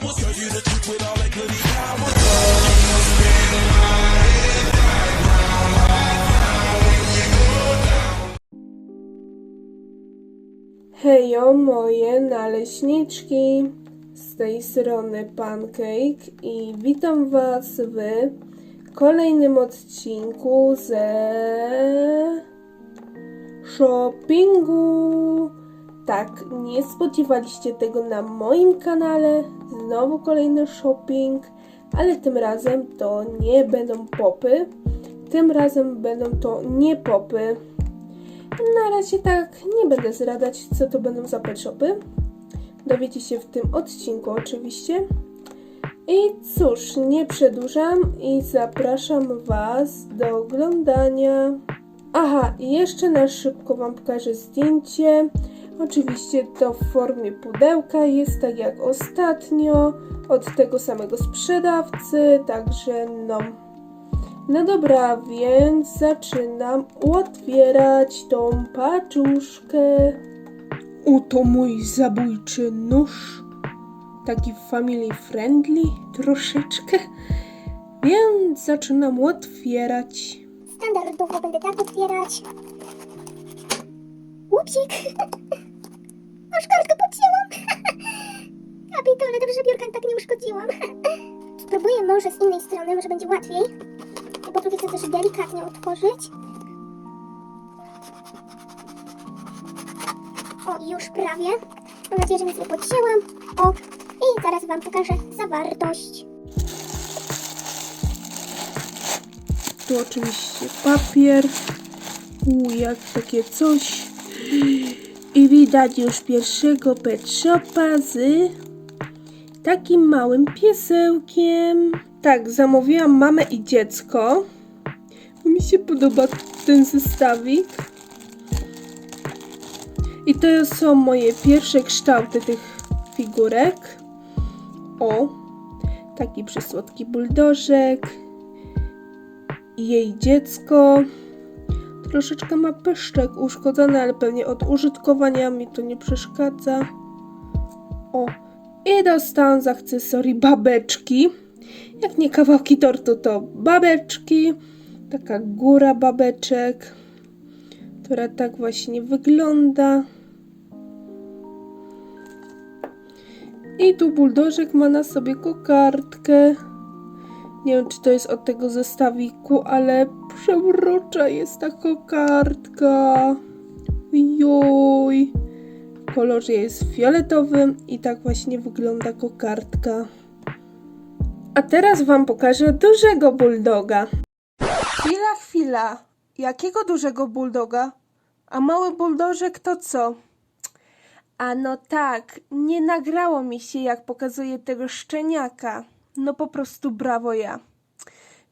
powers. Hejo moje naleśniczki, z tej strony Pancake i witam Was w kolejnym odcinku ze shoppingu. Tak, nie spodziewaliście tego na moim kanale, znowu kolejny shopping, ale tym razem to nie będą popy, tym razem będą to nie popy. Na razie tak nie będę zradać, co to będą za pet shopy. Dowiecie się w tym odcinku oczywiście. I cóż, nie przedłużam i zapraszam Was do oglądania. Aha, jeszcze na szybko Wam pokażę zdjęcie. Oczywiście to w formie pudełka jest tak jak ostatnio, od tego samego sprzedawcy, także no. No dobra, więc zaczynam otwierać tą paczuszkę. Oto mój zabójczy nóż. Taki family friendly troszeczkę. Więc zaczynam otwierać. Standardowo będę tak otwierać. Łupsik! Aż kartkę podcięłam! Kapitole, dobrze, że biurka tak nie uszkodziłam. Spróbuję może z innej strony, może będzie łatwiej. I po drugie chcę też delikatnie otworzyć. O, już prawie. Mam nadzieję, że nic nie podcięłam. O, i zaraz Wam pokażę zawartość. Tu oczywiście papier. U, jak takie coś. I widać już pierwszego pet z takim małym piesełkiem. Tak, zamówiłam mamę i dziecko. Mi się podoba ten zestawik. I to są moje pierwsze kształty tych figurek. O, taki przysłodki buldożek jej dziecko. Troszeczkę ma pyszczek uszkodzony, ale pewnie od użytkowania mi to nie przeszkadza. O, i dostałam z akcesorii babeczki. Jak nie kawałki tortu, to babeczki. Taka góra babeczek, która tak właśnie wygląda. I tu buldożek ma na sobie kokardkę. Nie wiem, czy to jest od tego zestawiku, ale przewrocza jest ta kokardka. Joj. W kolorze jest fioletowym i tak właśnie wygląda kokardka. A teraz wam pokażę dużego bulldoga. Chwila, chwila. Jakiego dużego bulldoga? A mały buldożek to co? A no tak, nie nagrało mi się jak pokazuje tego szczeniaka. No po prostu brawo ja.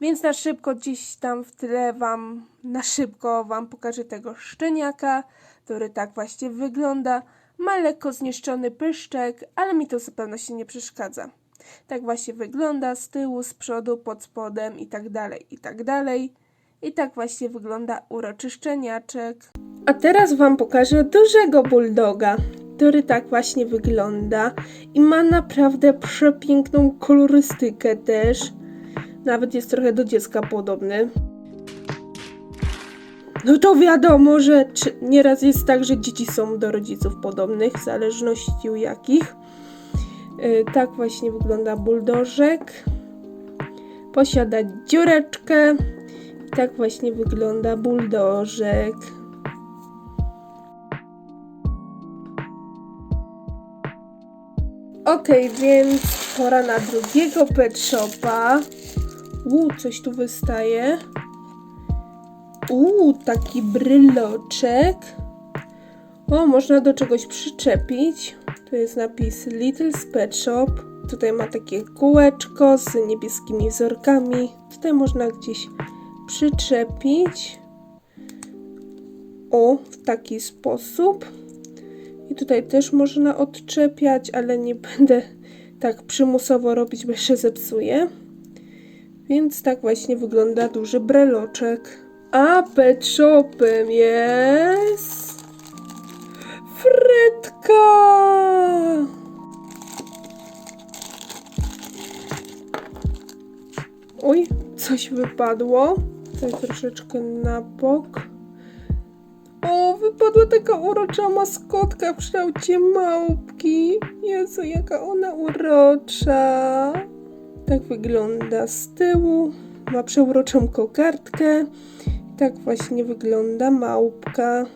Więc na szybko gdzieś tam w tle wam, na szybko wam pokażę tego szczeniaka, który tak właśnie wygląda. Ma lekko zniszczony pyszczek, ale mi to zupełnie się nie przeszkadza. Tak właśnie wygląda z tyłu, z przodu, pod spodem i tak dalej, i tak dalej. I tak właśnie wygląda uroczy szczeniaczek. A teraz wam pokażę dużego bulldoga, który tak właśnie wygląda i ma naprawdę przepiękną kolorystykę też. Nawet jest trochę do dziecka podobny. No to wiadomo, że nieraz jest tak, że dzieci są do rodziców podobnych, w zależności u jakich. Yy, tak właśnie wygląda buldożek. Posiada dziureczkę. Tak właśnie wygląda buldożek. Okej, więc pora na drugiego pet shopa. Uuu, coś tu wystaje. Uuu, taki bryloczek. O, można do czegoś przyczepić. Tu jest napis Little's Pet Shop. Tutaj ma takie kółeczko z niebieskimi wzorkami. Tutaj można gdzieś przyczepić. O, w taki sposób. I tutaj też można odczepiać, ale nie będę tak przymusowo robić, bo się zepsuje. Więc tak właśnie wygląda duży breloczek. A pet shopem jest... Fredka! Oj, coś wypadło. Tutaj troszeczkę na bok. O, wypadła taka urocza maskotka w kształcie małpki. Jezu, jaka ona urocza. Tak wygląda z tyłu. Ma przeuroczą kokardkę. Tak właśnie wygląda małpka.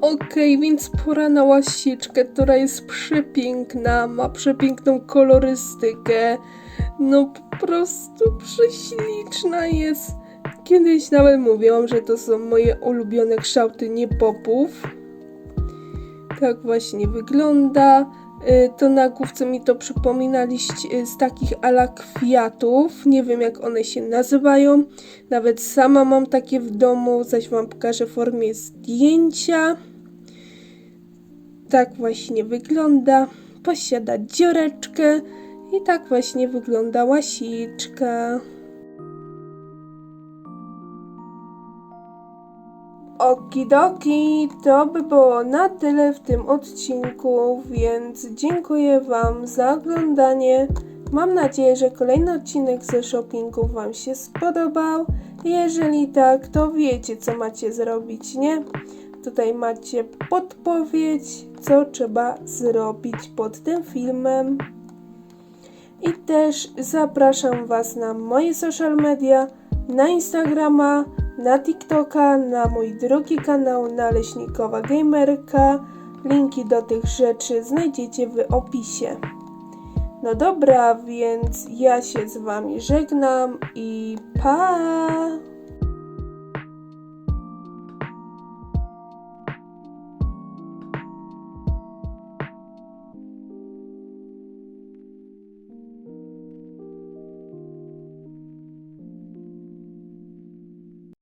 Okej, więc pora na łasiczkę, która jest przepiękna, ma przepiękną kolorystykę. No po prostu prześliczna jest. Kiedyś nawet mówiłam, że to są moje ulubione kształty niepopów. Tak właśnie wygląda. Y, To na główce mi to przypomina liść y, z takich ala kwiatów. Nie wiem jak one się nazywają. Nawet sama mam takie w domu, zaś wam pokażę w formie zdjęcia. Tak właśnie wygląda. Posiada dziureczkę i tak właśnie wygląda łasiczka. Okidoki, to by było na tyle w tym odcinku, więc dziękuję Wam za oglądanie. Mam nadzieję, że kolejny odcinek ze shoppingu Wam się spodobał. Jeżeli tak, to wiecie, co macie zrobić, nie? Tutaj macie podpowiedź, co trzeba zrobić pod tym filmem. I też zapraszam Was na moje social media, na Instagrama, na TikToka, na mój drugi kanał, na Leśnikowa Gamerka. Linki do tych rzeczy znajdziecie w opisie. No dobra, więc ja się z Wami żegnam i pa!